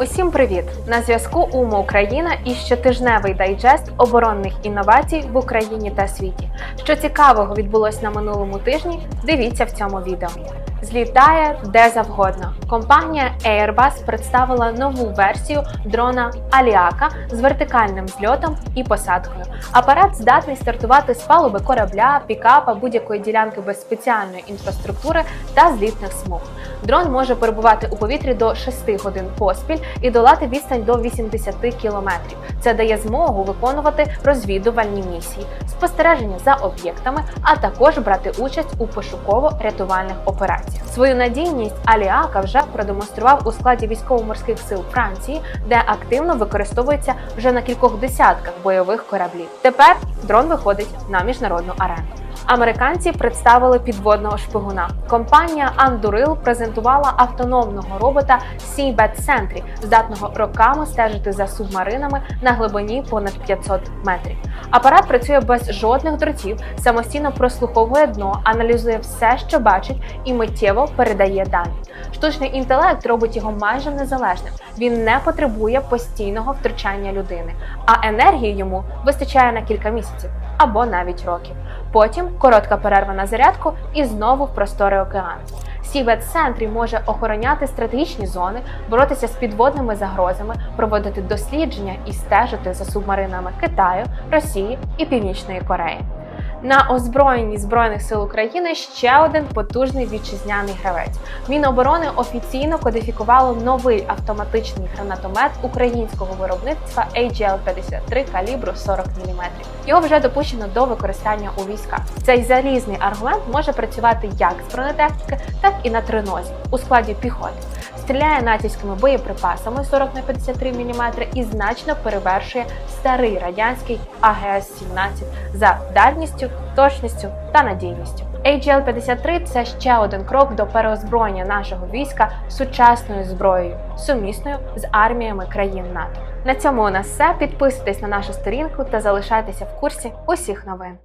Усім привіт! На зв'язку УМО Україна і щотижневий дайджест оборонних інновацій в Україні та світі. Що цікавого відбулось на минулому тижні, дивіться в цьому відео. Злітає де завгодно. Компанія Airbus представила нову версію дрона Аліака з вертикальним зльотом і посадкою. Апарат здатний стартувати з палуби корабля, пікапа, будь-якої ділянки без спеціальної інфраструктури та злітних смуг. Дрон може перебувати у повітрі до 6 годин поспіль і долати відстань до 80 кілометрів. Це дає змогу виконувати розвідувальні місії, спостереження за об'єктами, а також брати участь у пошуково-рятувальних операціях. Свою надійність Аліака вже продемонстрував у складі військово-морських сил Франції, де активно використовується вже на кількох десятках бойових кораблів. Тепер дрон виходить на міжнародну арену. Американці представили підводного шпигуна. Компанія Anduril презентувала автономного робота Seabed Sentry, здатного роками стежити за субмаринами на глибині понад 500 метрів. Апарат працює без жодних дротів, самостійно прослуховує дно, аналізує все, що бачить, і миттєво передає дані. Штучний інтелект робить його майже незалежним. Він не потребує постійного втручання людини, а енергії йому вистачає на кілька місяців або навіть років. Потім коротка перерва на зарядку і знову в простори океану. Сівет центрі може охороняти стратегічні зони, боротися з підводними загрозами, проводити дослідження і стежити за субмаринами Китаю, Росії і Північної Кореї. На озброєнні збройних сил України ще один потужний вітчизняний гравець. Міноборони офіційно кодифікувало новий автоматичний гранатомет українського виробництва AGL-53 калібру 40 мм. Його вже допущено до використання у військах. Цей залізний аргумент може працювати як з бронетехніки, так і на тринозі у складі піхоти. Стріляє натівськими боєприпасами 40 на 53 мм і значно перевершує старий радянський АГС-17 за дальністю, точністю та надійністю. AGL-53 – це ще один крок до переозброєння нашого війська сучасною зброєю, сумісною з арміями країн НАТО. На цьому у нас все. Підписуйтесь на нашу сторінку та залишайтеся в курсі усіх новин.